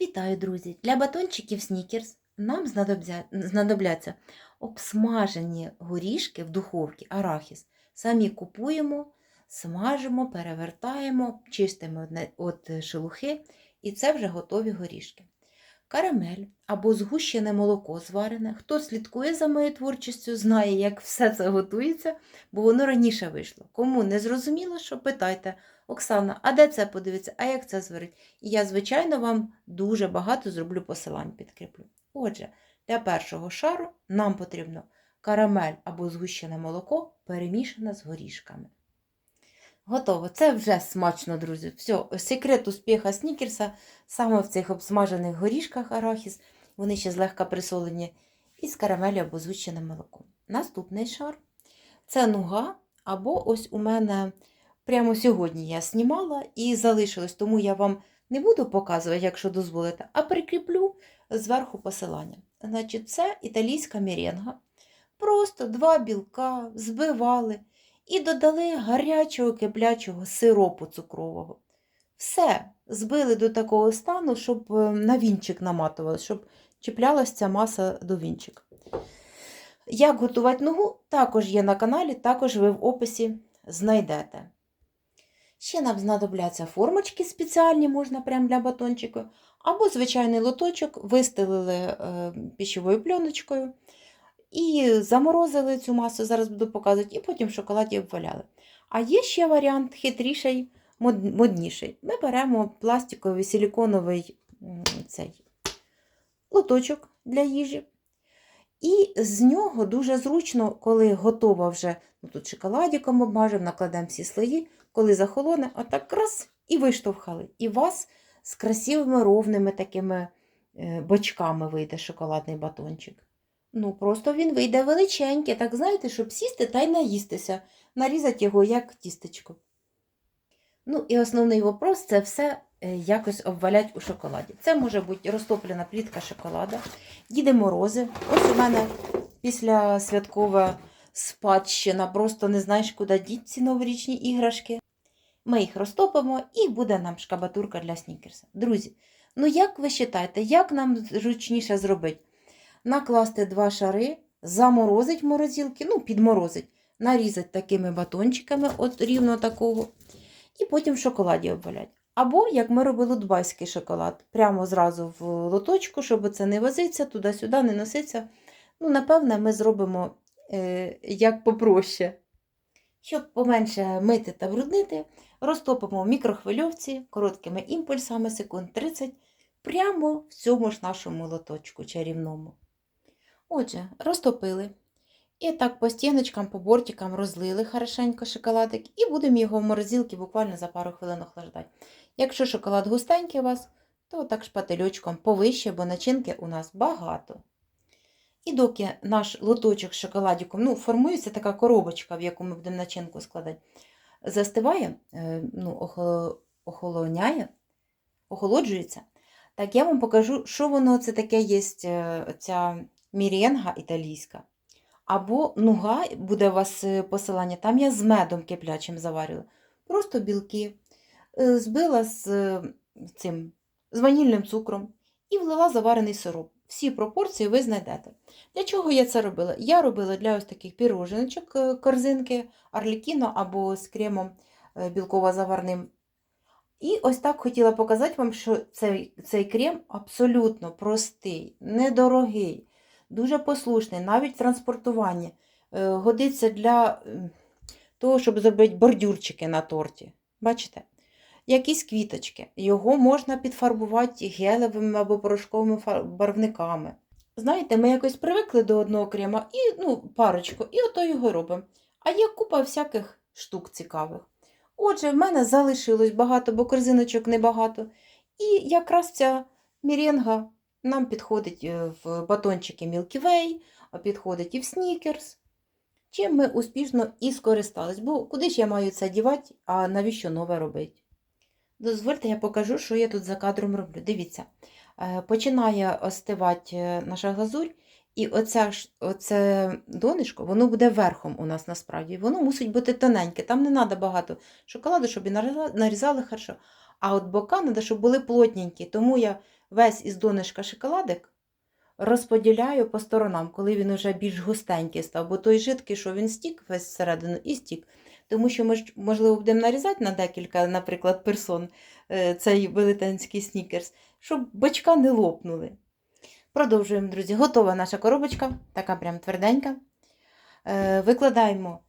Вітаю, друзі! Для батончиків снікерс нам знадобляться обсмажені горішки в духовці, арахіс. Самі купуємо, смажимо, перевертаємо, чистимо від шелухи, і це вже готові горішки. Карамель або згущене молоко зварене. Хто слідкує за моєю творчістю, знає, як все це готується, бо воно раніше вийшло. Кому не зрозуміло, що питайте, Оксана, а де це подивиться, а як це зварить? І я, звичайно, вам дуже багато зроблю посилань, підкріплю. Отже, для першого шару нам потрібно карамель або згущене молоко, перемішане з горішками. Готово. Це вже смачно, друзі. Все, секрет успіха снікерса саме в цих обсмажених горішках арахіс. Вони ще злегка присолені, і з карамелі або згущеним молоком. Наступний шар це нуга, або ось у мене прямо сьогодні я знімала і залишилось, тому я вам не буду показувати, якщо дозволите, а прикріплю зверху посилання. Значить, це італійська меренга. Просто два білка збивали і додали гарячого киплячого сиропу цукрового. Все, збили до такого стану, щоб е, на вінчик наматували, щоб чіплялася ця маса до вінчика. Як готувати ногу, також є на каналі, також ви в описі знайдете. Ще нам знадобляться формочки спеціальні, можна прямо для батончику, або звичайний лоточок, вистелили е, пищовою пленочкою і заморозили цю масу, зараз буду показувати, і потім в шоколаді обваляли. А є ще варіант хитріший, мод- модніший. Ми беремо пластиковий силіконовий цей лоточок для їжі. І з нього дуже зручно, коли готова вже, ну тут шоколадиком обмажемо, накладемо всі слої, коли захолоне, отак раз і виштовхали. І вас з красивими ровними такими е, бочками вийде шоколадний батончик. Ну, просто він вийде величенький, так знаєте, щоб сісти та й наїстися, нарізати його як тістечко. Ну і основний вопрос це все е, якось обвалять у шоколаді. Це може бути розтоплена плітка шоколада, Діди Морози. Ось у мене після святкова спадщина, просто не знаєш, куди діти ці новорічні іграшки. Ми їх розтопимо і буде нам шкабатурка для снікерса. Друзі, ну як ви вважаєте, як нам зручніше зробити? Накласти два шари, заморозить морозилки, ну, підморозить, нарізати такими батончиками, от рівно такого, і потім в шоколаді обвалять. Або, як ми робили дубайський шоколад, прямо зразу в лоточку, щоб це не возиться, туди-сюди, не носиться. Ну, напевне, ми зробимо як попроще. Щоб поменше мити та бруднити, розтопимо в мікрохвильовці короткими імпульсами секунд 30 прямо в цьому ж нашому лоточку чарівному. Отже, розтопили. І так по стіночкам, по бортикам розлили хорошенько шоколадик і будемо його в морозилці буквально за пару хвилин охлаждати. Якщо шоколад густенький у вас, то так шпательочком повище, бо начинки у нас багато. І доки наш лоточок з шоколадиком, ну, формується така коробочка, в яку ми будемо начинку складати, застиває, е, ну, охолоняє, охолоджується, так я вам покажу, що воно це таке є, е, ця міренга італійська. Або нуга, буде у вас е, посилання, там я з медом киплячим заварювала. Просто білки. Збила з цим з ванільним цукром і влила заварений сироп. Всі пропорції ви знайдете. Для чого я це робила? Я робила для ось таких піроженочок е, корзинки Арлікіно або з кремом е, білково-заварним. І ось так хотіла показати вам, що цей, цей крем абсолютно простий, недорогий, дуже послушний, навіть в транспортуванні. Е, Годиться для того, щоб зробити бордюрчики на торті. Бачите? Якісь квіточки. Його можна підфарбувати гелевими або порошковими барвниками. Знаєте, ми якось привикли до одного крема і ну, парочку, і ото його робимо. А є купа всяких штук цікавих. Отже, в мене залишилось багато, бо корзиночок небагато. І якраз ця міренга нам підходить е, в батончики Milky Way, а підходить і в снікерс. Чим ми успішно і скористались. Бо куди ж я маю це дівати, а навіщо нове робити? Дозвольте, я покажу, що я тут за кадром роблю. Дивіться, е, починає остивати е, наша глазурь, і оця, ж- оце донишко, воно буде верхом у нас насправді. Воно мусить бути тоненьке. Там не треба багато шоколаду, щоб і нарізали, хорошо. А от бока треба, щоб були плотненькі. Тому я весь із донышка шоколадик розподіляю по сторонам, коли він вже більш густенький став, бо той жидкий, що він стік весь всередину і стік. Тому що ми ж, можливо, будемо нарізати на декілька, наприклад, персон е, цей велетенський снікерс, щоб бочка не лопнули. Продовжуємо, друзі. Готова наша коробочка, така прям тверденька. Е, Викладаємо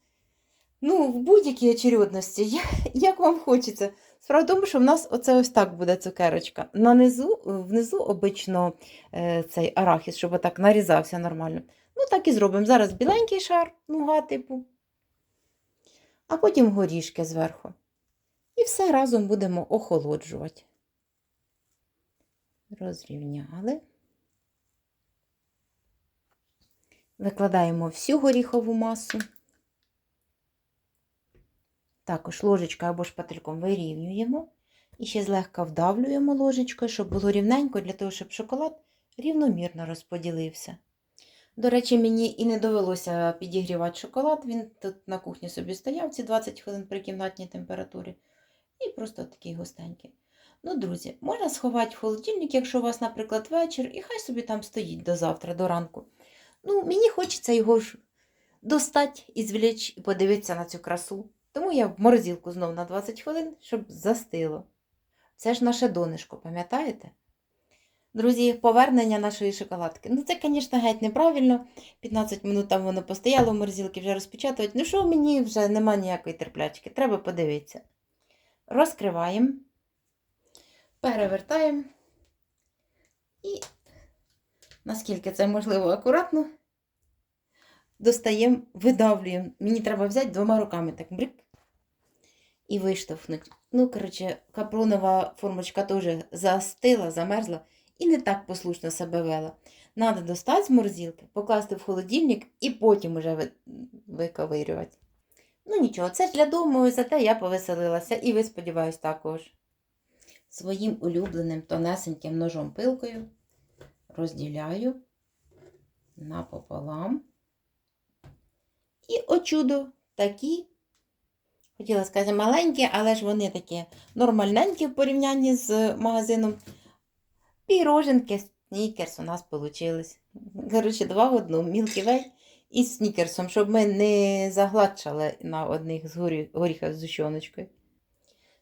ну, в будь-якій очередності, як вам хочеться. Справа в тому, що в нас оце ось так буде цукерочка. Нанизу, внизу обично е, цей арахіс, щоб отак нарізався нормально. Ну, так і зробимо. Зараз біленький шар, нуга типу, а потім горішки зверху. І все разом будемо охолоджувати. Розрівняли. Викладаємо всю горіхову масу. Також ложечкою або шпательком вирівнюємо. І ще злегка вдавлюємо ложечкою, щоб було рівненько, для того, щоб шоколад рівномірно розподілився. До речі, мені і не довелося підігрівати шоколад. Він тут на кухні собі стояв ці 20 хвилин при кімнатній температурі. І просто такий густенький. Ну, друзі, можна сховати в холодильник, якщо у вас, наприклад, вечір, і хай собі там стоїть до завтра, до ранку. Ну, мені хочеться його ж достати і і подивитися на цю красу. Тому я в морозилку знов на 20 хвилин, щоб застило. Це ж наше донишко, пам'ятаєте? Друзі, повернення нашої шоколадки. Ну, це, звісно, геть неправильно. 15 минут там воно постояло в морозилці, вже розпечатувати. Ну що мені вже нема ніякої терплячки, треба подивитися. Розкриваємо, перевертаємо і, наскільки це можливо, акуратно, достаємо, видавлюємо. Мені треба взяти двома руками так брик і виштовхнути. Ну, коротше, капронова формочка теж застила, замерзла і не так послушно себе вела. Надо достати з морозилки, покласти в холодильник і потім уже виковирювати. Ну нічого, це ж для дому, зате я повеселилася, і ви, сподіваюсь, також. Своїм улюбленим тонесеньким ножом пилкою розділяю напополам. І о чудо, такі, хотіла сказати, маленькі, але ж вони такі нормальненькі в порівнянні з магазином. Піроженки, снікерс у нас получились. Коротше, два в одному, Milky Way і снікерсом, щоб ми не загладшали на одних з горі- горіхах з зущоночкою.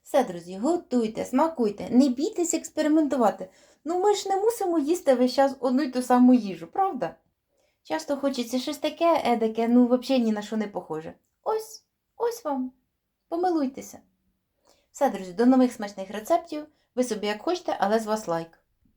Все, друзі, готуйте, смакуйте, не бійтесь експериментувати. Ну ми ж не мусимо їсти весь час одну й ту саму їжу, правда? Часто хочеться щось таке, едике, ну взагалі ні на що не похоже. Ось, ось вам. Помилуйтеся. Все, друзі, до нових смачних рецептів. Ви собі як хочете, але з вас лайк.